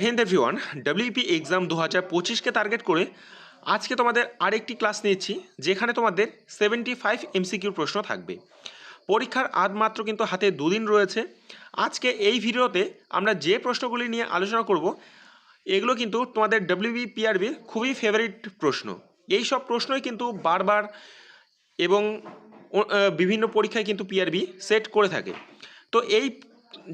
Hind everyone WP exam দু হাজার পঁচিশকে target করে আজকে তোমাদের আরেকটি ক্লাস নিচ্ছি যেখানে তোমাদের সেভেন্টি ফাইভ এমসিকিউর প্রশ্ন থাকবে। পরীক্ষার আধ মাত্র কিন্তু হাতে দুদিন রয়েছে। আজকে এই ভিডিওতে আমরা যে প্রশ্নগুলি নিয়ে আলোচনা করব, এগুলো কিন্তু তোমাদের ডাব্লিউবি পিআরবির খুবই ফেভারিট প্রশ্ন। এই সব প্রশ্নই কিন্তু বারবার এবং বিভিন্ন পরীক্ষায় কিন্তু পিআরবি সেট করে থাকে। তো এই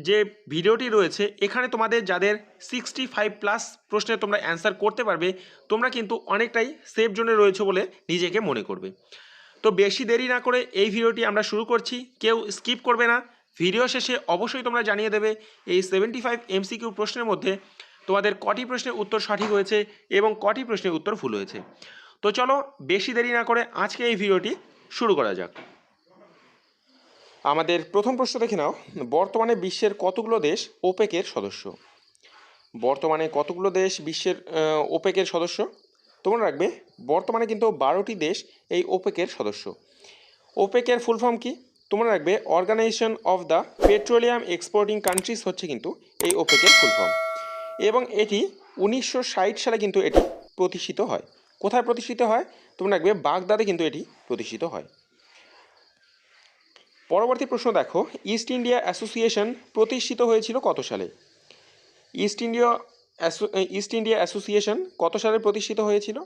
যে ভিডিওটি রয়েছে, এখানে তোমাদের যাদের সিক্সটি ফাইভ প্লাস প্রশ্নে তোমরা অ্যান্সার করতে পারবে, তোমরা কিন্তু অনেকটাই সেফ জোনে রয়েছে বলে নিজেকে মনে করবে। তো বেশি দেরি না করে এই ভিডিওটি আমরা শুরু করছি, কেউ স্কিপ করবে না। ভিডিও শেষে অবশ্যই তোমরা জানিয়ে দেবে, এই সেভেন্টি ফাইভ এমসিকিউ প্রশ্নের মধ্যে তোমাদের কটি প্রশ্নের উত্তর সঠিক হয়েছে এবং কটি প্রশ্নের উত্তর ভুল হয়েছে। তো চলো, বেশি দেরি না করে আজকে এই ভিডিওটি শুরু করা যাক। আমাদের প্রথম প্রশ্ন দেখে নাও। বর্তমানে বিশ্বের কতগুলো দেশ ওপেকের সদস্য? বর্তমানে কতগুলো দেশ বিশ্বের ওপেকের সদস্য? তোমরা রাখবে, বর্তমানে কিন্তু বারোটি দেশ এই ওপেকের সদস্য। ওপেকের ফুল ফর্ম কি? তোমরা রাখবে organisation of the petroleum exporting countries হচ্ছে কিন্তু এই ওপেকের ফুল ফর্ম এবং এটি উনিশশো ষাট সালে কিন্তু এটি প্রতিষ্ঠিত হয়। কোথায় প্রতিষ্ঠিত হয়? তোমরা রাখবে, বাগদাদে কিন্তু এটি প্রতিষ্ঠিত হয়। পরবর্তী প্রশ্ন দেখো ইস্ট ইন্ডিয়া অ্যাসোসিয়েশন প্রতিষ্ঠিত হয়েছিল কত সালে? East India East India Association কত সালে প্রতিষ্ঠিত হয়েছিল?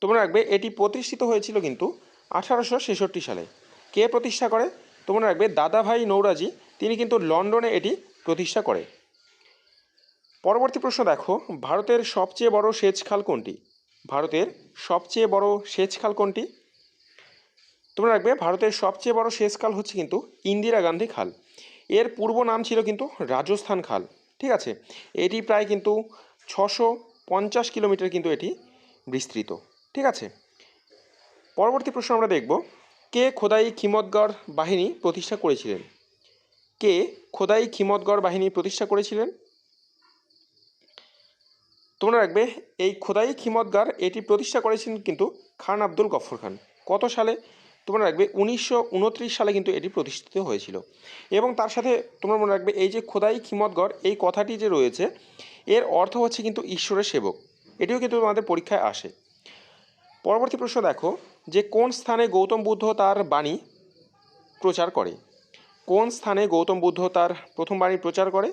তোমরা রাখবে, এটি প্রতিষ্ঠিত হয়েছিল কিন্তু আঠারোশো ছেষট্টি সালে। কে প্রতিষ্ঠা করে? তোমরা রাখবে, দাদাভাই নৌরাজি, তিনি কিন্তু লন্ডনে এটি প্রতিষ্ঠা করে। পরবর্তী প্রশ্ন দেখো, ভারতের সবচেয়ে বড় সেচ খাল কোনটি? ভারতের সবচেয়ে বড় সেচ খাল কোনটি? তোমরা রাখবে ভারতের সবচেয়ে বড় সেচ খাল হচ্ছে কিন্তু ইন্দিরা গান্ধী খাল। এর পূর্ব নাম ছিল কিন্তু রাজস্থান খাল, ঠিক আছে? এটি প্রায় কিন্তু ছশো পঞ্চাশ কিলোমিটার কিন্তু এটি বিস্তৃত, ঠিক আছে? পরবর্তী প্রশ্ন আমরা দেখব, কে খোদাই খিমতগড় বাহিনী প্রতিষ্ঠা করেছিলেন? কে খোদাই খিমতগড় বাহিনী প্রতিষ্ঠা করেছিলেন? তোমরা রাখবে এই খোদাই খিমতগার এটি প্রতিষ্ঠা করেছিলেন কিন্তু খান আব্দুল গফর খান। কত সালে? তোমরা রাখবে উনিশশো উনত্রিশ সালে কিন্তু এটি প্রতিষ্ঠিত হয়েছিল। এবং তার সাথে তোমরা মনে রাখবে এই যে খোদাই খিমতগড় এই কথাটি যে রয়েছে, এর অর্থ হচ্ছে কিন্তু ঈশ্বরের সেবক। এটিও কিন্তু তোমাদের পরীক্ষায় আসে। পরবর্তী প্রশ্ন দেখো, যে কোন স্থানে গৌতম বুদ্ধ তার বাণী প্রচার করে? কোন স্থানে গৌতম বুদ্ধ তার প্রথম বাণী প্রচার করে?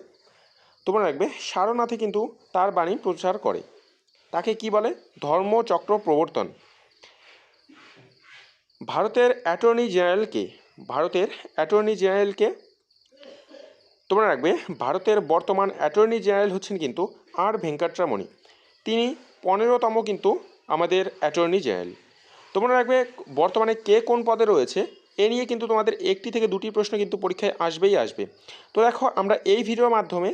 তোমরা রাখবে সারনাথে কিন্তু তার বাণী প্রচার করে। তাকে কি বলে? ধর্মচক্র প্রবর্তন। ভারতের অ্যাটর্নি জেনারেলকে, ভারতের অ্যাটর্নি জেনারেলকে তোমরা রাখবে, ভারতের বর্তমান অ্যাটর্নি জেনারেল হচ্ছেন কিন্তু আর ভেঙ্কটরামণি। তিনি পনেরোতম কিন্তু আমাদের অ্যাটর্নি জেনারেল। তোমরা রাখবে, বর্তমানে কে কোন পদে রয়েছে, এ নিয়ে কিন্তু তোমাদের একটি থেকে দুটি প্রশ্ন কিন্তু পরীক্ষায় আসবেই আসবে। তো দেখো, আমরা এই ভিডিওর মাধ্যমে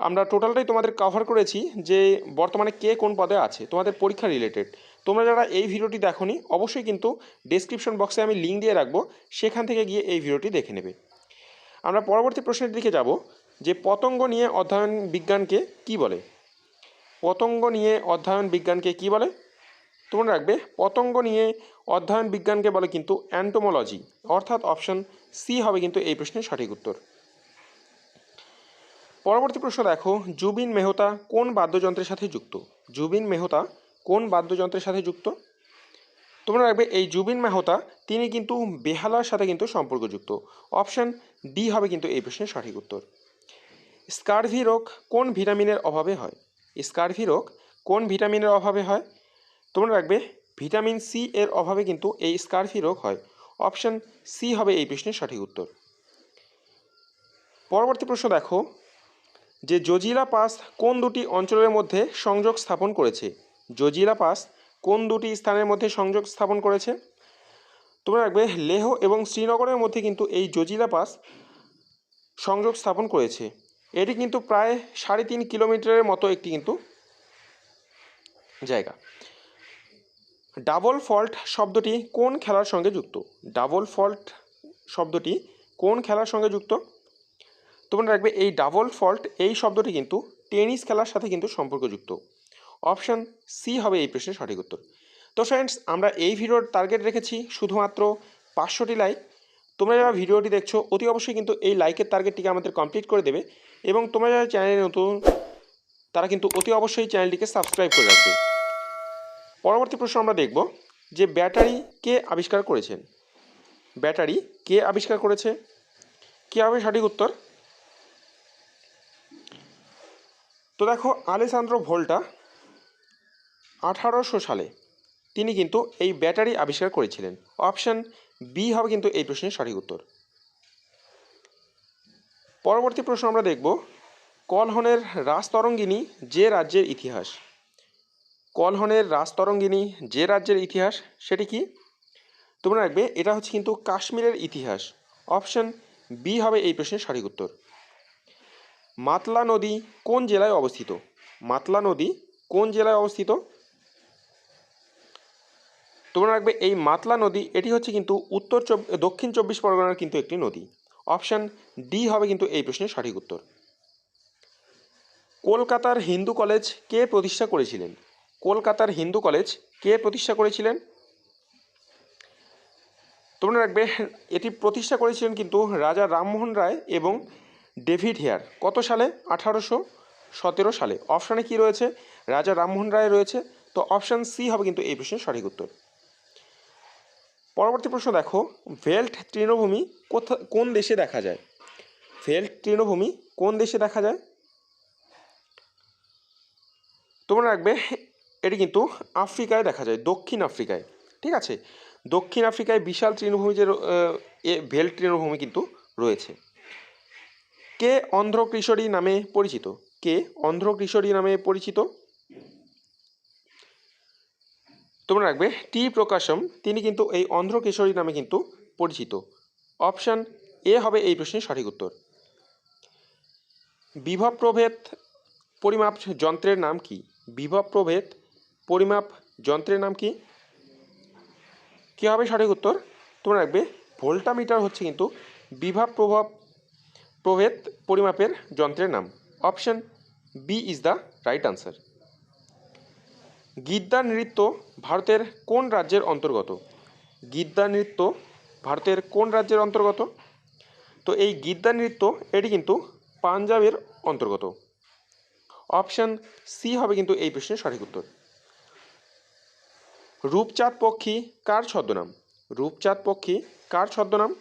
আমরা টোটালটাই তোমাদের কভার করেছি যে বর্তমানে কে কোন পদে আছে, তোমাদের পরীক্ষা রিলেটেড তোমরা যারা এই ভিডিওটি দেখোনি, অবশ্যই কিন্তু ডেসক্রিপশন বক্সে আমি লিঙ্ক দিয়ে রাখব, সেখান থেকে গিয়ে এই ভিডিওটি দেখে নেবে। আমরা পরবর্তী প্রশ্নের দিকে যাব, যে পতঙ্গ নিয়ে অধ্যয়ন বিজ্ঞানকে কি বলে? পতঙ্গ নিয়ে অধ্যয়ন বিজ্ঞানকে কি বলে? তোমরা রাখবে, পতঙ্গ নিয়ে অধ্যয়ন বিজ্ঞানকে বলে কিন্তু অ্যান্টোমোলজি অর্থাৎ অপশন সি হবে কিন্তু এই প্রশ্নের সঠিক উত্তর। পরবর্তী প্রশ্ন দেখো, জুবিন মেহতা কোন বাদ্যযন্ত্রের সাথে যুক্ত? জুবিন মেহতা কোন বাদ্যযন্ত্রের সাথে যুক্ত? তোমরা রাখবে এই জুবিন মেহতা, তিনি কিন্তু বেহালার সাথে কিন্তু সম্পর্কযুক্ত। অপশান ডি হবে কিন্তু এই প্রশ্নের সঠিক উত্তর। স্কারভি রোগ কোন ভিটামিনের অভাবে হয়? স্কারভি রোগ কোন ভিটামিনের অভাবে হয়? তোমরা রাখবে ভিটামিন সি এর অভাবে কিন্তু এই স্কারভি রোগ হয়। অপশান সি হবে এই প্রশ্নের সঠিক উত্তর। পরবর্তী প্রশ্ন দেখো যে জজিলা পাস কোন দুটি অঞ্চলের মধ্যে সংযোগ স্থাপন করেছে? জজিলা পাস কোন দুটি স্থানের মধ্যে সংযোগ স্থাপন করেছে? তোমরা রাখবে লেহ এবং শ্রীনগরের মধ্যে কিন্তু এই জজিলা পাস সংযোগ স্থাপন করেছে। এটি কিন্তু প্রায় সাড়ে তিন কিলোমিটারের মতো একটি কিন্তু জায়গা। ডাবল ফল্ট শব্দটি কোন খেলার সঙ্গে যুক্ত? ডাবল ফল্ট শব্দটি কোন খেলার সঙ্গে যুক্ত? তোমরা রাখবে এই ডাবল ফল্ট এই শব্দটি কিন্তু টেনিস খেলার সাথে কিন্তু সম্পর্কযুক্ত। অপশান সি হবে এই প্রশ্নের সঠিক উত্তর। তো ফ্রেন্ডস আমরা এই ভিডিওর টার্গেট রেখেছি শুধুমাত্র পাঁচশোটি লাইক তোমরা যারা ভিডিওটি দেখছ, অতি অবশ্যই কিন্তু এই লাইকের টার্গেটটিকে আমাদের কমপ্লিট করে দেবে এবং তোমরা যারা চ্যানেলে নতুন, তারা কিন্তু অতি অবশ্যই চ্যানেলটিকে সাবস্ক্রাইব করে রাখবে। পরবর্তী প্রশ্ন আমরা দেখব যে ব্যাটারি কে আবিষ্কার করেছেন? ব্যাটারি কে আবিষ্কার করেছে? কী হবে সঠিক উত্তর? তো দেখো আলেসান্দ্রো ভোল্টা আঠারোশো সালে তিনি কিন্তু এই ব্যাটারি আবিষ্কার করেছিলেন। অপশান বি হবে কিন্তু এই প্রশ্নের সঠিক উত্তর। পরবর্তী প্রশ্ন আমরা দেখব কলহনের রাজতরঙ্গিনী যে রাজ্যের ইতিহাস। কলহনের রাজতরঙ্গিনী যে রাজ্যের ইতিহাস, সেটি কি? তোমরা রাখবে এটা হচ্ছে কিন্তু কাশ্মীরের ইতিহাস। অপশন বি হবে এই প্রশ্নের সঠিক উত্তর। মাতলা নদী কোন জেলায় অবস্থিত? মাতলা নদী কোন জেলায় অবস্থিত? তোমরা রাখবে এই মাতলা নদী, এটি হচ্ছে কিন্তু উত্তর দক্ষিণ চব্বিশ পরগনার কিন্তু একটি নদী। অপশান ডি হবে কিন্তু এই প্রশ্নের সঠিক উত্তর। কলকাতার হিন্দু কলেজ কে প্রতিষ্ঠা করেছিলেন? কলকাতার হিন্দু কলেজ কে প্রতিষ্ঠা করেছিলেন? তোমরা রাখবে, এটি প্রতিষ্ঠা করেছিলেন কিন্তু রাজা রামমোহন রায় এবং ডেভিড হেয়ার। কত সালে? আঠারোশো সতেরো সালে। অপশানে কি রয়েছে? রাজা রামমোহন রায় রয়েছে। তো অপশান সি হবে কিন্তু এই প্রশ্নের সঠিক উত্তর। পরবর্তী প্রশ্ন দেখো ভেল্ট তৃণভূমি কোথা, কোন দেশে দেখা যায়? ভেল্ট তৃণভূমি কোন দেশে দেখা যায়? তোমরা রাখবে এটি কিন্তু আফ্রিকায় দেখা যায়, দক্ষিণ আফ্রিকায়, ঠিক আছে? দক্ষিণ আফ্রিকায় বিশাল তৃণভূমি যে ভেল্ট তৃণভূমি কিন্তু রয়েছে। কে অন্ধ্র কিশোরী নামে পরিচিত? কে অন্ধ্র কিশোরী নামে পরিচিত? তোমরা রাখবে টি প্রকাশম, তিনি কিন্তু এই অন্ধ্র কিশোরী নামে কিন্তু পরিচিত। অপশান এ হবে এই প্রশ্নের সঠিক উত্তর। বিভব প্রভেদ পরিমাপ যন্ত্রের নাম কি? বিভব প্রভেদ পরিমাপ যন্ত্রের নাম কি? কী হবে সঠিক উত্তর? তোমরা রাখবে ভোল্টামিটার হচ্ছে কিন্তু বিভব প্রভাব প্রভেদ পরিমাপের যন্ত্রের নাম। Option B is the right answer. Giddha নৃত্য ভারতের কোন রাজ্যের অন্তর্গত? গিদ্দা নৃত্য ভারতের কোন রাজ্যের অন্তর্গত? তো এই গিদ্দা নৃত্য, এটি কিন্তু পাঞ্জাবের অন্তর্গত। অপশান সি হবে কিন্তু এই প্রশ্নের সঠিক উত্তর। রূপচাঁদ পক্ষী কার ছদ্মনাম? রূপচাঁদ পক্ষী কার ছদ্মনাম?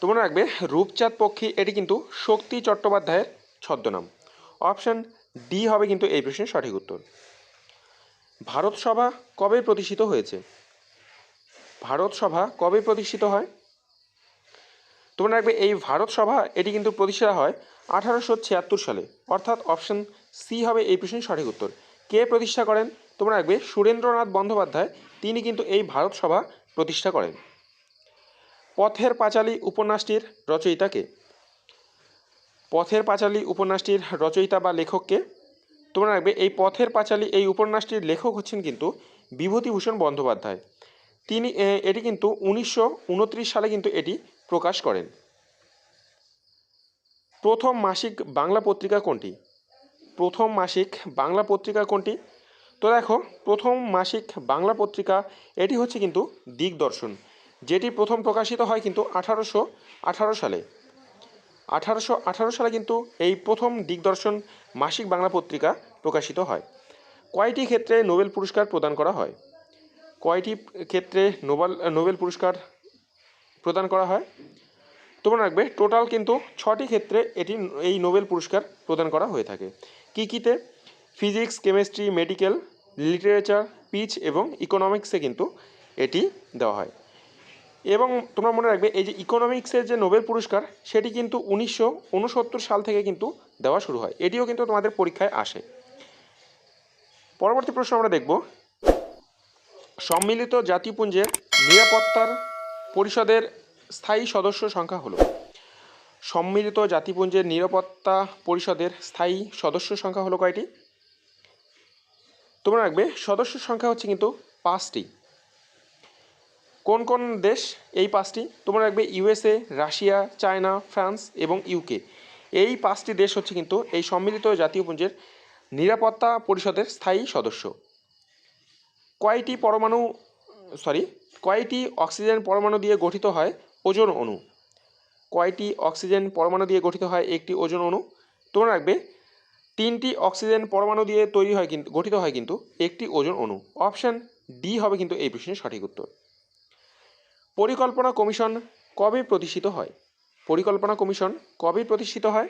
তোমরা রাখবে, রূপচাঁদ পক্ষী, এটি কিন্তু শক্তি চট্টোপাধ্যায়ের ছদ্মনাম। অপশন ডি হবে কিন্তু এই প্রশ্নের সঠিক উত্তর। ভারত সভা কবে প্রতিষ্ঠিত হয়েছে? ভারত সভা কবে প্রতিষ্ঠিত হয়? তোমরা রাখবে এই ভারত সভা, এটি কিন্তু প্রতিষ্ঠা হয় আঠারোশো ছিয়াত্তর সালে। অর্থাৎ অপশন সি হবে এই প্রশ্নের সঠিক উত্তর। কে প্রতিষ্ঠা করেন? তোমরা রাখবে সুরেন্দ্রনাথ বন্দ্যোপাধ্যায়, তিনি কিন্তু এই ভারত সভা প্রতিষ্ঠা করেন। পথের পাঁচালী উপন্যাসটির রচয়িতাকে পথের পাঁচালী উপন্যাসটির রচয়িতা বা লেখককে তোমরা রাখবে এই পথের পাঁচালী, এই উপন্যাসটির লেখক হচ্ছেন কিন্তু বিভূতিভূষণ বন্দ্যোপাধ্যায়। তিনি এটি কিন্তু উনিশশো উনত্রিশ সালে কিন্তু এটি প্রকাশ করেন। প্রথম মাসিক বাংলা পত্রিকা কোনটি? প্রথম মাসিক বাংলা পত্রিকা কোনটি? তো দেখো, প্রথম মাসিক বাংলা পত্রিকা, এটি হচ্ছে কিন্তু দিগদর্শন, যেটি প্রথম প্রকাশিত হয় কিন্তু আঠারোশো আঠারো সালে। আঠারোশো আঠারো সালে কিন্তু এই প্রথম দিগদর্শন মাসিক বাংলা পত্রিকা প্রকাশিত হয়। কয়টি ক্ষেত্রে নোবেল পুরস্কার প্রদান করা হয়? কয়টি ক্ষেত্রে নোবেল নোবেল পুরস্কার প্রদান করা হয়? তোমরা রাখবে, টোটাল কিন্তু ছটি ক্ষেত্রে এটি, এই নোবেল পুরস্কার প্রদান করা হয়ে থাকে। কী কীতে? Physics, chemistry, medical, literature, peace এবং ইকোনমিক্সে কিন্তু এটি দেওয়া হয়। এবং তোমরা মনে রাখবে, এই যে ইকোনমিক্সের যে নোবেল পুরস্কার, সেটি কিন্তু উনিশশো উনসত্তর সাল থেকে কিন্তু দেওয়া শুরু হয়। এটিও কিন্তু তোমাদের পরীক্ষায় আসে। পরবর্তী প্রশ্ন আমরা দেখব। সম্মিলিত জাতিপুঞ্জের নিরাপত্তার পরিষদের স্থায়ী সদস্য সংখ্যা হলো। সম্মিলিত জাতিপুঞ্জের নিরাপত্তা পরিষদের স্থায়ী সদস্য সংখ্যা হলো কয়টি? তোমরা রাখবে সদস্য সংখ্যা হচ্ছে কিন্তু পাঁচটি। কোন কোন দেশ এই পাঁচটি? তোমরা রাখবে ইউএসএ, রাশিয়া, চায়না, ফ্রান্স এবং ইউকে। এই পাঁচটি দেশ হচ্ছে কিন্তু এই সম্মিলিত জাতীয় পুঞ্জের নিরাপত্তা পরিষদের স্থায়ী সদস্য। কয়টি পরমাণু সরি কয়টি অক্সিজেন পরমাণু দিয়ে গঠিত হয়? ওজন অণু। কয়টি অক্সিজেন পরমাণু দিয়ে গঠিত হয়? একটি ওজন অণু। তোমরা রাখবে তিনটি অক্সিজেন পরমাণু দিয়ে তৈরি হয় কিন্তু গঠিত হয় কিন্তু একটি ওজন অণু। অপশন ডি হবে কিন্তু এই প্রশ্নের সঠিক উত্তর। পরিকল্পনা কমিশন কবে প্রতিষ্ঠিত হয়? পরিকল্পনা কমিশন কবে প্রতিষ্ঠিত হয়?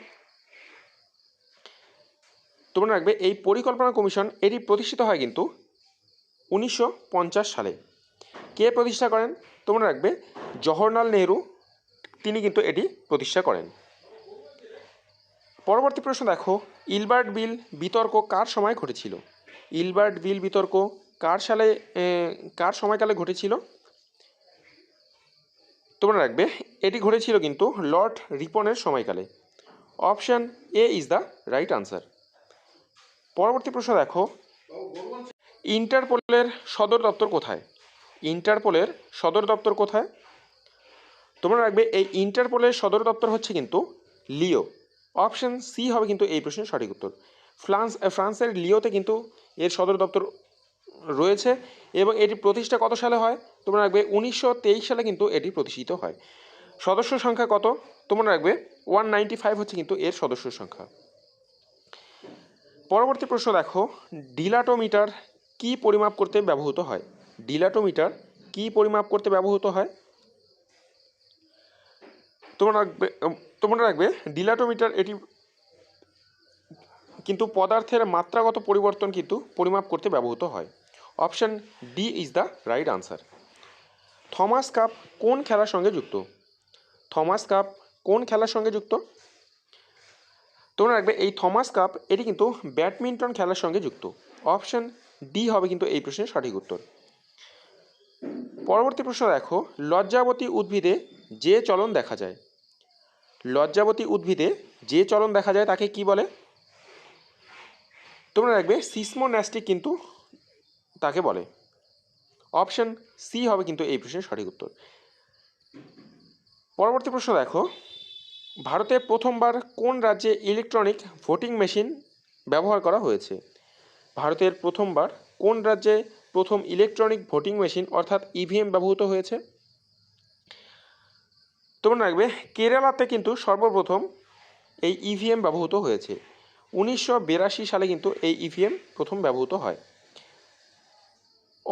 তোমরা রাখবে এই পরিকল্পনা কমিশন এটি প্রতিষ্ঠিত হয় কিন্তু উনিশশো পঞ্চাশ সালে। কে প্রতিষ্ঠা করেন? তোমরা রাখবে জওহরলাল নেহরু, তিনি কিন্তু এটি প্রতিষ্ঠা করেন। পরবর্তী প্রশ্ন দেখো, ইলবার্ট বিল বিতর্ক কার সময় ঘটেছিল? ইলবার্ট বিল বিতর্ক কার সালে কার সময়কালে ঘটেছিল? তোমরা রাখবে, এটি ঘটেছিল কিন্তু লর্ড রিপনের সময়কালে। Option A is the right answer. পরবর্তী প্রশ্ন দেখো, ইন্টারপোলের সদর দপ্তর কোথায়? ইন্টারপোলের সদর দপ্তর কোথায়? তোমরা রাখবে, এই ইন্টারপোলের সদর দপ্তর হচ্ছে কিন্তু লিও। অপশান সি হবে কিন্তু এই প্রশ্নের সঠিক উত্তর। ফ্রান্স ফ্রান্সের লিওতে কিন্তু এর সদর দপ্তর রয়েছে এবং এটি প্রতিষ্ঠা কত সালে হয়? তোমরা রাখবে উনিশশো তেইশ সালে কিন্তু এটি প্রতিষ্ঠিত হয়। সদস্য সংখ্যা কত? তোমরা রাখবে ওয়ান ফাইভ হচ্ছে কিন্তু এর সদস্য সংখ্যা। পরবর্তী প্রশ্ন দেখো, ডিলাটোমিটার কি পরিমাপ করতে ব্যবহৃত হয়? ডিলাটোমিটার কি পরিমাপ করতে ব্যবহৃত হয়? তোমরা রাখবে তোমরা রাখবে ডিলাটোমিটার এটি কিন্তু পদার্থের মাত্রাগত পরিবর্তন কিন্তু পরিমাপ করতে ব্যবহৃত হয়। Option D is the right answer. Thomas Cup কোন খেলার সঙ্গে যুক্ত? থমাস কাপ কোন খেলার সঙ্গে যুক্ত? তোমরা রাখবে এই থমাস কাপ, এটি কিন্তু ব্যাডমিন্টন খেলার সঙ্গে যুক্ত। অপশন ডি হবে কিন্তু এই প্রশ্নের সঠিক উত্তর। পরবর্তী প্রশ্ন দেখো, লজ্জাবতী উদ্ভিদে যে চলন দেখা যায়। লজ্জাবতী উদ্ভিদে যে চলন দেখা যায় তাকে কি বলে? তোমরা রাখবে সিসমোন্যাস্টিক কিন্তু তাকে বলে। অপশন সি হবে কিন্তু এই প্রশ্নের সঠিক উত্তর। পরবর্তী প্রশ্ন দেখো, ভারতে প্রথমবার কোন রাজ্যে ইলেকট্রনিক ভোটিং মেশিন ব্যবহার করা হয়েছে? ভারতের প্রথমবার কোন রাজ্যে প্রথম ইলেকট্রনিক ভোটিং মেশিন অর্থাৎ ইভিএম ব্যবহৃত হয়েছে? তোমরা রাখবে কেরালাতে কিন্তু সর্বপ্রথম এই ইভিএম ব্যবহৃত হয়েছে। উনিশশো বিরাশি সালে কিন্তু এই ইভিএম প্রথম ব্যবহৃত হয়।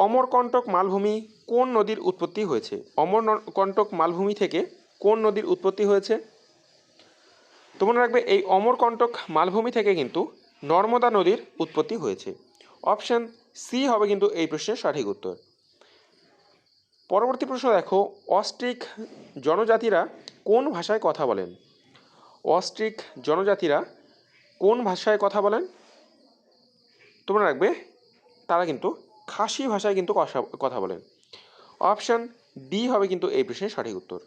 অমরকণ্টক মালভূমি কোন নদীর উৎপত্তি হয়েছে? অমরকণ্টক মালভূমি থেকে কোন নদীর উৎপত্তি হয়েছে? তোমরা রাখবে, এই অমরকণ্টক মালভূমি থেকে কিন্তু নর্মদা নদীর উৎপত্তি হয়েছে। অপশান সি হবে কিন্তু এই প্রশ্নের সঠিক উত্তর। পরবর্তী প্রশ্ন দেখো, অস্ট্রিক জনজাতিরা কোন ভাষায় কথা বলেন? অস্ট্রিক জনজাতিরা কোন ভাষায় কথা বলেন? তোমরা রাখবে, তারা কিন্তু খাসি ভাষায় কিন্তু কথা- বলেন। অপশান ডি হবে কিন্তু এই প্রশ্নের সঠিক উত্তর।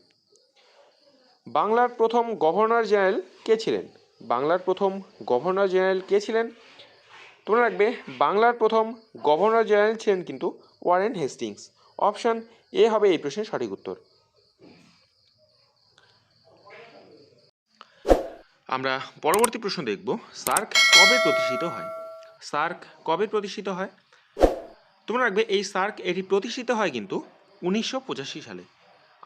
বাংলার প্রথম গভর্নর জেনারেল কে ছিলেন? বাংলার প্রথম গভর্নর জেনারেল কে ছিলেন? তোমরা রাখবে বাংলার প্রথম গভর্নর জেনারেল ছিলেন কিন্তু ওয়ারেন হেস্টিংস। অপশান এ হবে এই প্রশ্নের সঠিক উত্তর। আমরা পরবর্তী প্রশ্ন দেখব, সার্ক কবে প্রতিষ্ঠিত হয়? সার্ক কবে প্রতিষ্ঠিত হয়? তোমরা রাখবে এই সার্ক এটি প্রতিষ্ঠিত হয় কিন্তু উনিশশো পঁচাশি সালে।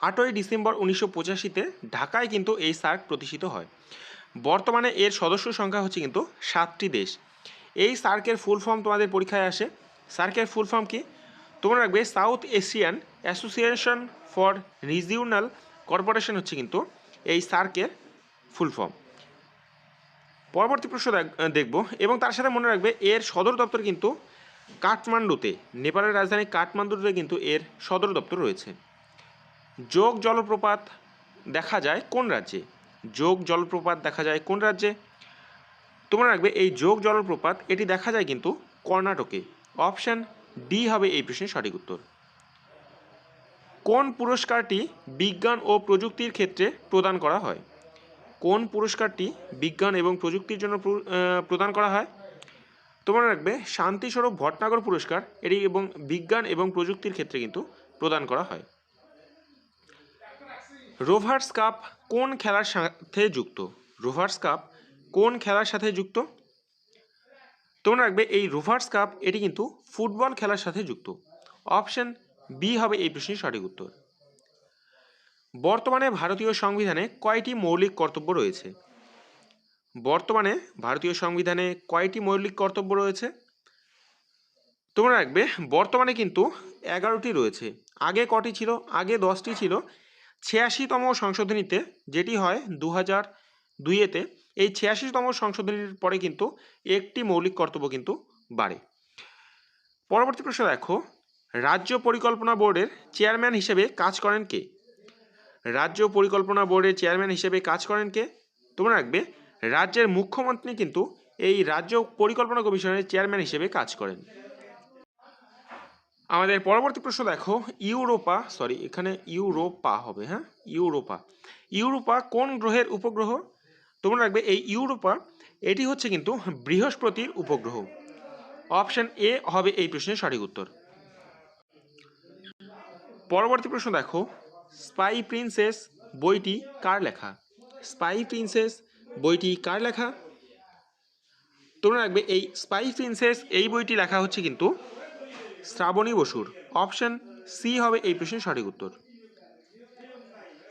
আটই ডিসেম্বর উনিশশো পঁচাশিতে ঢাকায় কিন্তু এই সার্ক প্রতিষ্ঠিত হয়। বর্তমানে এর সদস্য সংখ্যা হচ্ছে কিন্তু সাতটি দেশ। এই সার্কের ফুল ফর্ম তোমাদের পরীক্ষায় আসে। সার্কের ফুল ফর্ম কি? তোমরা রাখবে South Asian Association for Regional Corporation হচ্ছে কিন্তু এই সার্কের ফুল ফর্ম। পরবর্তী প্রশ্ন দেখ- দেখব এবং তার সাথে মনে রাখবে এর সদর দপ্তর কিন্তু কাঠমান্ডুতে, নেপালের রাজধানী কাঠমান্ডুতে কিন্তু এর সদর দপ্তর রয়েছে। যোগ জলপ্রপাত দেখা যায় কোন রাজ্যে? যোগ জলপ্রপাত দেখা যায় কোন রাজ্যে? তোমরা রাখবে, এই যোগ জলপ্রপাত, এটি দেখা যায় কিন্তু কর্ণাটকে। অপশান ডি হবে এই প্রশ্নের সঠিক উত্তর। কোন পুরস্কারটি বিজ্ঞান ও প্রযুক্তির ক্ষেত্রে প্রদান করা হয়? কোন পুরস্কারটি বিজ্ঞান এবং প্রযুক্তির জন্য প্রদান করা হয়? তোমরা রাখবে, শান্তিস্বরূপ ভটনাগর পুরস্কার এটি এবং বিজ্ঞান এবং প্রযুক্তির ক্ষেত্রে কিন্তু প্রদান করা হয়। রোভার্স কাপ কোন খেলার সাথে যুক্ত? রোভার্স কাপ কোন খেলার সাথে যুক্ত? তোমরা রাখবে, এই রোভার্স কাপ এটি কিন্তু ফুটবল খেলার সাথে যুক্ত। অপশন বি হবে এই প্রশ্নের সঠিক উত্তর। বর্তমানে ভারতীয় সংবিধানে কয়টি মৌলিক কর্তব্য রয়েছে? বর্তমানে ভারতীয় সংবিধানে কয়টি মৌলিক কর্তব্য রয়েছে? তোমরা রাখবে বর্তমানে কিন্তু এগারোটি রয়েছে। আগে কটি ছিল, আগে দশটি ছিল। ছিয়াশিতম সংশোধনীতে যেটি হয় দু হাজার দুইয়েতে, এই ছিয়াশিতম সংশোধনীর পরে কিন্তু একটি মৌলিক কর্তব্য কিন্তু বাড়ে। পরবর্তী প্রশ্ন দেখো, রাজ্য পরিকল্পনা বোর্ডের চেয়ারম্যান হিসেবে কাজ করেন কে? রাজ্য পরিকল্পনা বোর্ডের চেয়ারম্যান হিসেবে কাজ করেন কে? তোমরা রাখবে রাজ্যের মুখ্যমন্ত্রী কিন্তু এই রাজ্য পরিকল্পনা কমিশনের চেয়ারম্যান হিসেবে কাজ করেন। আমাদের পরবর্তী প্রশ্ন দেখো, ইউরোপা সরি এখানে ইউরোপা হবে হ্যাঁ? ইউরোপা। ইউরোপা কোন গ্রহের উপগ্রহ? তোমরা রাখবে এই ইউরোপা, এটি হচ্ছে কিন্তু বৃহস্পতির উপগ্রহ। অপশন এ হবে এই প্রশ্নের সঠিক উত্তর। পরবর্তী প্রশ্ন দেখো, স্পাই প্রিন্সেস বইটি কার লেখা? স্পাই প্রিন্সেস বইটি কার লেখা? তোমরা রাখবে এই স্পাই প্রিন্সেস এই বইটি লেখা হচ্ছে কিন্তু শ্রাবণী বসুর। অপশন সি হবে এই প্রশ্নের সঠিক উত্তর।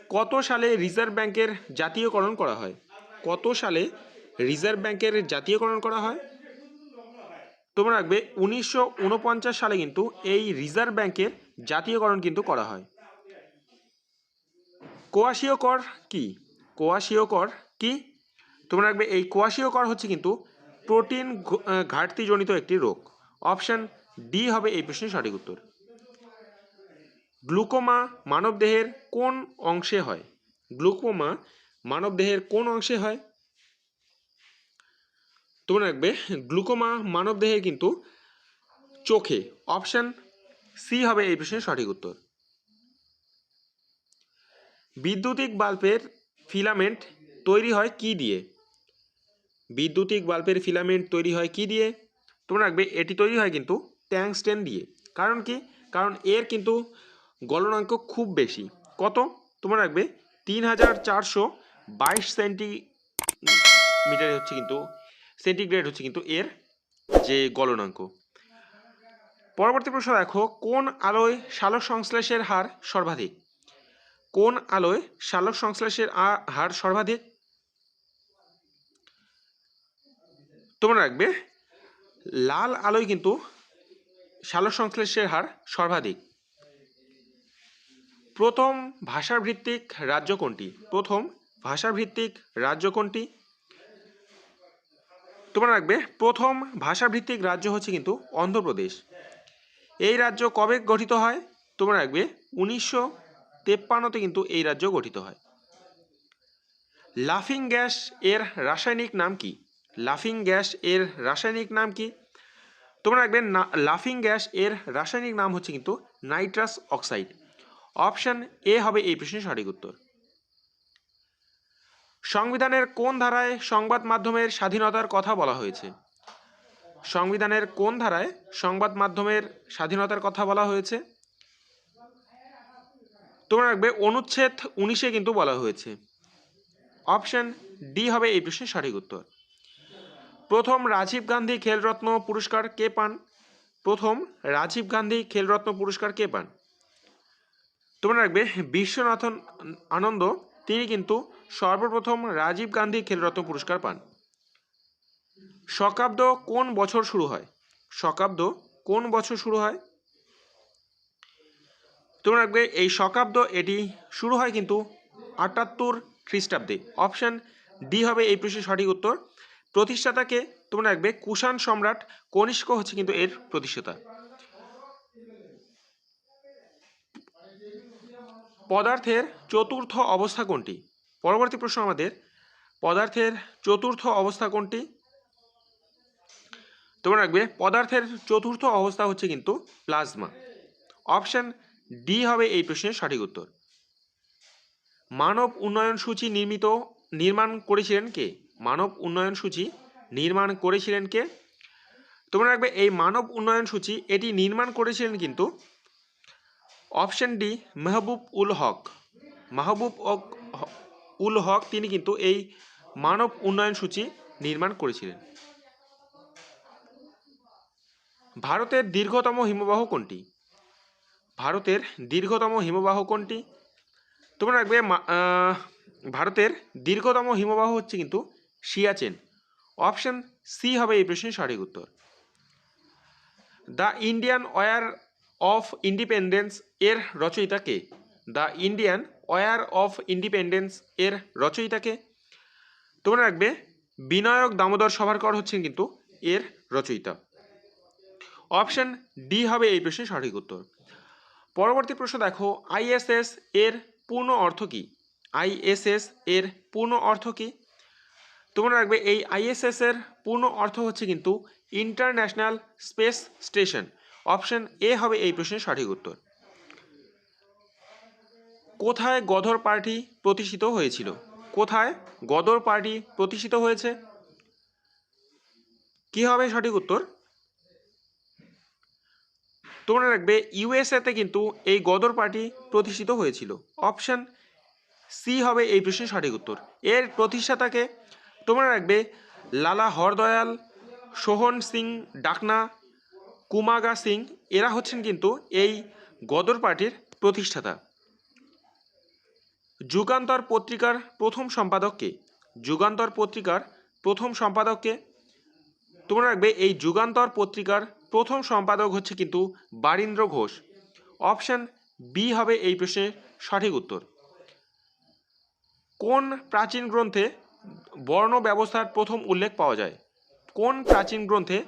কত সালে রিজার্ভ ব্যাংকের জাতীয়করণ করা হয়? কত সালে রিজার্ভ ব্যাংকের জাতীয়করণ করা হয়? তোমরা রাখবে উনিশশো উনপঞ্চাশ সালে কিন্তু এই রিজার্ভ ব্যাংকের জাতীয়করণ কিন্তু করা হয়। কোয়াশীয় কর কি? কোয়াশীয় কর কি? তোমরা রাখবে এই কোয়াশীয় কর হচ্ছে কিন্তু প্রোটিন ঘাটতিজনিত একটি রোগ। অপশান ডি হবে এই প্রশ্নের সঠিক উত্তর। গ্লুকোমা মানবদেহের কোন অংশে হয়? গ্লুকোমা মানবদেহের কোন অংশে হয়? তোমরা রাখবে গ্লুকোমা মানবদেহের কিন্তু চোখে। অপশান সি হবে এই প্রশ্নের সঠিক উত্তর। বিদ্যুতিক বাল্বের ফিলামেন্ট তৈরি হয় কি দিয়ে? বিদ্যুতিক বাল্বের ফিলামেন্ট তৈরি হয় কি দিয়ে? তোমরা রাখবে, এটি তৈরি হয় কিন্তু ট্যাংস্টেন দিয়ে। কারণ কি? কারণ এর কিন্তু গলনাঙ্ক খুব বেশি। কত? তোমরা রাখবে তিন হাজার চারশো বাইশ সেন্টিমিটার হচ্ছে কিন্তু, সেন্টিগ্রেড হচ্ছে কিন্তু এর যে গলনাঙ্ক। পরবর্তী প্রশ্ন দেখো, কোন আলোয় সালোক সংশ্লেষের হার সর্বাধিক? কোন আলোয় সালোক সংশ্লেষের হার সর্বাধিক? তোমরা রাখবে। লাল আলোয় কিন্তু সালোক সংশ্লেষের হার সর্বাধিক। প্রথম ভাষাভিত্তিক রাজ্য কোনটি? প্রথম ভাষাভিত্তিক রাজ্য কোনটি? তোমরা রাখবে, প্রথম ভাষাভিত্তিক রাজ্য হচ্ছে কিন্তু অন্ধ্রপ্রদেশ। এই রাজ্য কবে গঠিত হয়? তোমরা রাখবে, উনিশশো তেপ্পান্নতে কিন্তু এই রাজ্য গঠিত হয়। লাফিং গ্যাস এর রাসায়নিক নাম কি? লাফিং গ্যাস এর রাসায়নিক নাম কি? তোমরা রাখবে না, লাফিং গ্যাস এর রাসায়নিক নাম হচ্ছে কিন্তু নাইট্রাস অক্সাইড। অপশন এ হবে এই প্রশ্নের সঠিক উত্তর। সংবিধানের কোন ধারায় সংবাদ মাধ্যমের স্বাধীনতার কথা বলা হয়েছে? সংবিধানের কোন ধারায় সংবাদ মাধ্যমের স্বাধীনতার কথা বলা হয়েছে? তোমরা রাখবে অনুচ্ছেদ উনিশে কিন্তু বলা হয়েছে। অপশন ডি হবে এই প্রশ্নের সঠিক উত্তর। প্রথম রাজীব গান্ধী খেলরত্ন পুরস্কার কে পান? প্রথম রাজীব গান্ধী খেলরত্ন পুরস্কার কে পান? তোমরা রাখবে, বিশ্বনাথন আনন্দ, তিনি কিন্তু সর্বপ্রথম রাজীব গান্ধী খেলরত্ন পুরস্কার পান। শকাব্দ কোন বছর শুরু হয়? শকাব্দ কোন বছর শুরু হয়? তোমরা রাখবে, এই শকাব্দ এটি শুরু হয় কিন্তু আটাত্তর খ্রিস্টাব্দে। অপশান ডি হবে এই প্রশ্নের সঠিক উত্তর। প্রতিষ্ঠাতাকে তোমরা রাখবে কুষাণ সম্রাট কনিষ্ক হচ্ছে কিন্তু এর প্রতিষ্ঠাতা। পদার্থের চতুর্থ অবস্থা কোনটি? পরবর্তী প্রশ্ন আমাদের, পদার্থের চতুর্থ অবস্থা কোনটি? তোমরা রাখবে পদার্থের চতুর্থ অবস্থা হচ্ছে কিন্তু প্লাজমা। অপশন ডি হবে এই প্রশ্নের সঠিক উত্তর। মানব উন্নয়ন সূচি নির্মিত, নির্মাণ করেছিলেন কে? মানব উন্নয়ন সূচি নির্মাণ করেছিলেন কে? তোমরা রাখবে এই মানব উন্নয়ন সূচি, এটি নির্মাণ করেছিলেন কিন্তু অপশন ডি, মেহবুব উল হক। মাহবুব উল হক, তিনি কিন্তু এই মানব উন্নয়ন সূচি নির্মাণ করেছিলেন। ভারতের দীর্ঘতম হিমবাহ কোনটি? ভারতের দীর্ঘতম হিমবাহ কোনটি? তোমরা রাখবে ভারতের দীর্ঘতম হিমবাহ হচ্ছে কিন্তু সিয়াচেন অপশন সি হবে এই প্রশ্নের সঠিক উত্তর। The Indian War of Independence এর রচয়িতাকে the Indian War of Independence এর রচয়িতাকে তোমরা রাখবে, বিনায়ক দামোদর সভারকর হচ্ছেন কিন্তু এর রচয়িতা। অপশন ডি হবে এই প্রশ্নের সঠিক উত্তর। পরবর্তী প্রশ্ন দেখো আইএসএস এর পূর্ণ অর্থ কী? আইএসএস এর পূর্ণ অর্থ কী? তোমরা রাখবে এই আইএসএস এর পূর্ণ অর্থ হচ্ছে কিন্তু International Space Station option A হবে এই প্রশ্নের সঠিক উত্তর। কোথায় গদর পার্টি প্রতিষ্ঠিত হয়েছিল? কোথায় গদর পার্টি প্রতিষ্ঠিত হয়েছে? কি হবে সঠিক উত্তর? তোমরা রাখবে ইউএসএতে কিন্তু এই গদর পার্টি প্রতিষ্ঠিত হয়েছিল। অপশন সি হবে এই প্রশ্নের সঠিক উত্তর। এর প্রতিষ্ঠাতাকে তোমরা রাখবে লালা হরদয়াল, সোহন সিং, ডাকনা, কুমাগা সিং, এরা হচ্ছেন কিন্তু এই গদর পার্টির প্রতিষ্ঠাতা। যুগান্তর পত্রিকার প্রথম সম্পাদককে যুগান্তর পত্রিকার প্রথম সম্পাদককে তোমরা রাখবে এই যুগান্তর পত্রিকার প্রথম সম্পাদক হচ্ছে কিন্তু বারীন্দ্র ঘোষ। অপশন বি হবে এই প্রশ্নের সঠিক উত্তর। কোন প্রাচীন গ্রন্থে বর্ণ ব্যবস্থার প্রথম উল্লেখ পাওয়া যায়। কোন প্রাচীন গ্রন্থে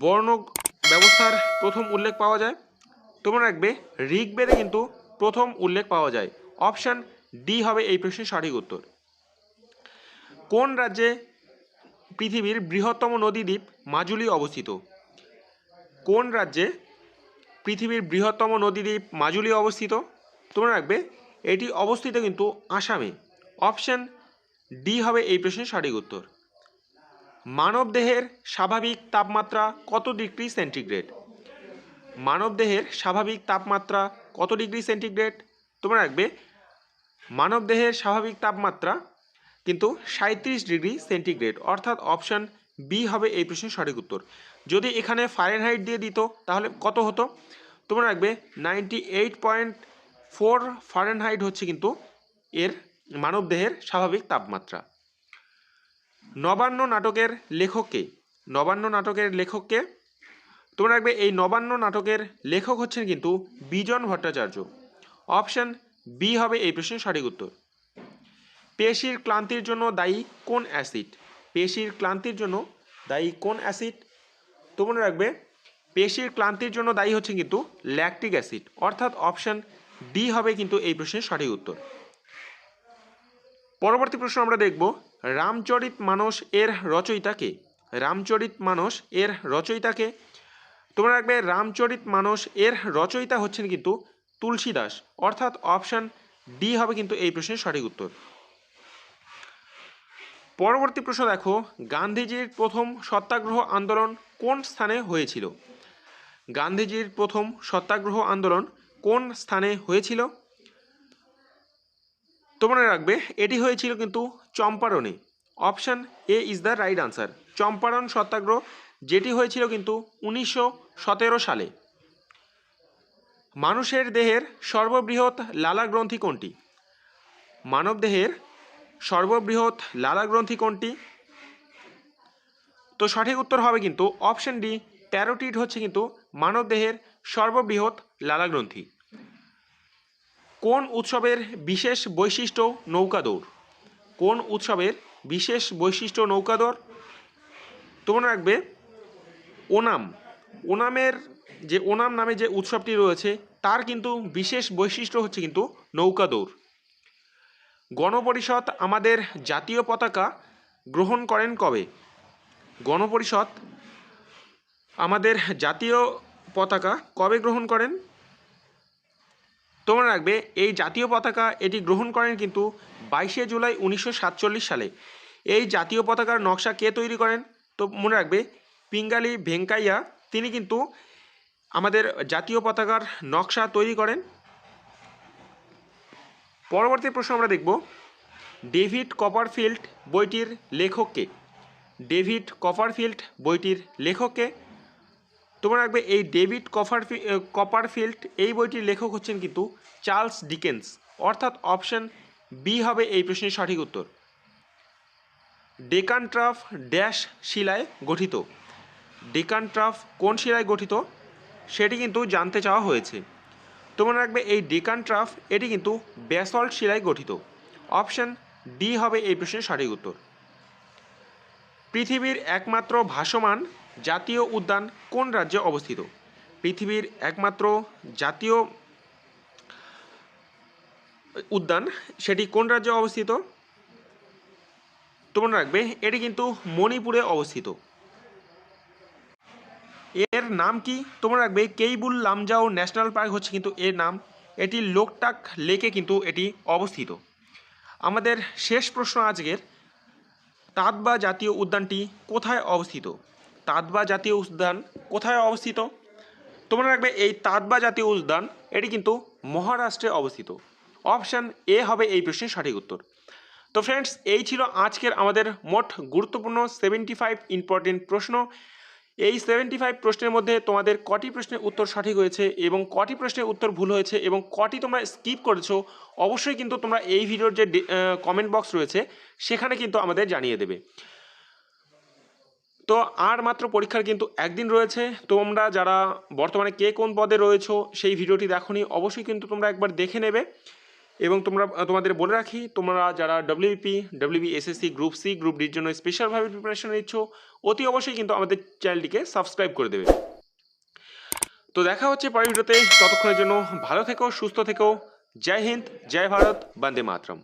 বর্ণ ব্যবস্থার প্রথম উল্লেখ পাওয়া যায়? তোমরা রাখবে ঋগ্বেদে কিন্তু প্রথম উল্লেখ পাওয়া যায়। অপশান ডি হবে এই প্রশ্নের সঠিক উত্তর। কোন রাজ্যে পৃথিবীর বৃহত্তম নদীদ্বীপ মাজুলি অবস্থিত? কোন রাজ্যে পৃথিবীর বৃহত্তম নদীদ্বীপ মাজুলি অবস্থিত? তোমরা রাখবে এটি অবস্থিত কিন্তু আসামে। অপশন ডি হবে এই প্রশ্নের সঠিক উত্তর। মানবদেহের স্বাভাবিক তাপমাত্রা কত ডিগ্রি সেন্টিগ্রেড? মানবদেহের স্বাভাবিক তাপমাত্রা কত ডিগ্রি সেন্টিগ্রেড? তোমরা রাখবে, মানবদেহের স্বাভাবিক তাপমাত্রা কিন্তু সাঁত্রিশ ডিগ্রি সেন্টিগ্রেড। অর্থাৎ অপশান বি হবে এই প্রশ্নের সঠিক উত্তর। যদি এখানে ফারেনহাইট দিয়ে দিত, তাহলে কত হতো? তোমরা রাখবে ninety eight point four Fahrenheit হচ্ছে কিন্তু এর মানবদেহের স্বাভাবিক তাপমাত্রা। নবান্ন নাটকের লেখককে, নবান্ন নাটকের লেখককে, তোমরা রাখবে এই নবান্ন নাটকের লেখক হচ্ছেন কিন্তু বিজন ভট্টাচার্য। অপশন বি হবে এই প্রশ্নের সঠিক উত্তর। পেশির ক্লান্তির জন্য দায়ী কোন অ্যাসিড? পেশির ক্লান্তির জন্য দায়ী কোন অ্যাসিড? তোমরা রাখবে পেশির ক্লান্তির জন্য দায়ী হচ্ছে কিন্তু ল্যাকটিক অ্যাসিড অর্থাৎ অপশন ডি হবে কিন্তু এই প্রশ্নের সঠিক উত্তর। পরবর্তী প্রশ্ন আমরা দেখব, রামচরিত মানস এর রচয়িতাকে রামচরিত মানস এর রচয়িতাকে তোমরা রাখবে রামচরিত মানস এর রচয়িতা হচ্ছেন কিন্তু তুলসী দাস অর্থাৎ অপশান ডি হবে কিন্তু এই প্রশ্নের সঠিক উত্তর। পরবর্তী প্রশ্ন দেখো, গান্ধীজির প্রথম সত্যাগ্রহ আন্দোলন কোন স্থানে হয়েছিল? গান্ধীজির প্রথম সত্যাগ্রহ আন্দোলন কোন স্থানে হয়েছিল? তোমরা রাখবে, এটি হয়েছিল কিন্তু চম্পারণে। Option A is the right answer. Champaran Satyagraha, যেটি হয়েছিল কিন্তু উনিশশো সতেরো সালে। মানুষের দেহের সর্ববৃহৎ লালা গ্রন্থি কোনটি? মানব দেহের সর্ববৃহৎ লালা গ্রন্থি কোনটি? তো সঠিক উত্তর হবে কিন্তু অপশন ডি প্যারোটিড হচ্ছে কিন্তু মানবদেহের সর্ববৃহৎ লালা গ্রন্থি। কোন উৎসবের বিশেষ বৈশিষ্ট্য নৌকা দৌড়? কোন উৎসবের বিশেষ বৈশিষ্ট্য নৌকা দৌড়? তোমরা রাখবে, ওনাম। ওনামের যে, ওনাম নামে যে উৎসবটি রয়েছে, তার কিন্তু বিশেষ বৈশিষ্ট্য হচ্ছে কিন্তু নৌকা দৌড়। গণপরিষদ আমাদের জাতীয় পতাকা গ্রহণ করেন কবে? গণপরিষদ আমাদের জাতীয় পতাকা কবে গ্রহণ করেন? তোমরা রাখবে, এই জাতীয় পতাকা এটি গ্রহণ করেন কিন্তু বাইশে জুলাই উনিশশো সাতচল্লিশ সালে। এই জাতীয় পতাকার নকশা কে তৈরি করেন? তো মনে রাখবে, পিঙ্গালি ভেঙ্কাইয়া, তিনি কিন্তু আমাদের জাতীয় পতাকার নকশা তৈরি করেন। পরবর্তী প্রশ্ন আমরা দেখব, ডেভিড কপারফিল্ড বইটির লেখককে ডেভিড কপারফিল্ড বইটির লেখককে তোমরা রাখবে এই ডেভিড কপারফি কপারফিল্ড। এই বইটির লেখক হচ্ছেন কিন্তু চার্লস ডিকেন্স। অর্থাৎ অপশন বি হবে এই প্রশ্নের সঠিক উত্তর। ডেকান ট্রাফ ড্যাশ শিলায় গঠিত। ডেকান ট্রাফ কোন শিলায় গঠিত? সেটি কিন্তু জানতে চাওয়া হয়েছে। তোমরা রাখবে এই ডেকান ট্রাফ এটি কিন্তু ব্যাসল্ট শিলায় গঠিত। অপশন ডি হবে এই প্রশ্নের সঠিক উত্তর। পৃথিবীর একমাত্র ভাসমান জাতীয় উদ্যান কোন রাজ্যে অবস্থিত? পৃথিবীর একমাত্র জাতীয় উদ্যান, সেটি কোন রাজ্যে অবস্থিত? তোমরা রাখবে, এটি কিন্তু মণিপুরে অবস্থিত। এর নাম কি? তোমরা রাখবে, কেইবুল লামজাও ন্যাশনাল পার্ক হচ্ছে কিন্তু এর নাম। এটি লোকটাক লেকে কিন্তু এটি অবস্থিত। আমাদের শেষ প্রশ্ন আজকের, তাতবা জাতীয় উদ্যানটি কোথায় অবস্থিত? তাতবা জাতীয় উদ্যান কোথায় অবস্থিত? তোমরা রাখবে এই তাতবা জাতীয় উদ্যান, এটি কিন্তু মহারাষ্ট্রে অবস্থিত। অপশান এ হবে এই প্রশ্নের সঠিক উত্তর। তো ফ্রেন্ডস এই ছিল আজকের আমাদের মোট গুরুত্বপূর্ণ সেভেন্টি ফাইভ ইম্পর্টেন্ট প্রশ্ন। এই সেভেন্টি ফাইভ প্রশ্নের মধ্যে তোমাদের কটি প্রশ্নের উত্তর সঠিক হয়েছে এবং কটি প্রশ্নের উত্তর ভুল হয়েছে এবং কটি তোমরা স্কিপ করেছ, অবশ্যই কিন্তু তোমরা এই ভিডিওর যে কমেন্ট বক্স রয়েছে, সেখানে কিন্তু আমাদের জানিয়ে দেবে। তো আর মাত্র পরীক্ষার কিন্তু একদিন রয়েছে। তোমরা যারা বর্তমানে কে কোন পদে রয়েছো, সেই ভিডিওটি দেখোনি, অবশ্যই কিন্তু তোমরা একবার দেখে নেবে। এবং তোমরা, তোমাদের বলে রাখি, তোমরা যারা WP WB SSC group C group ডির জন্য স্পেশালভাবে প্রিপারেশন নিচ্ছ, অতি অবশ্যই কিন্তু আমাদের চ্যানেলটিকে সাবস্ক্রাইব করে দেবে। তো দেখা হচ্ছে পরের ভিডিওতে, ততক্ষণের জন্য ভালো থেকো, সুস্থ থেকো। জয় হিন্দ, জয় ভারত, বন্দে মাতরম।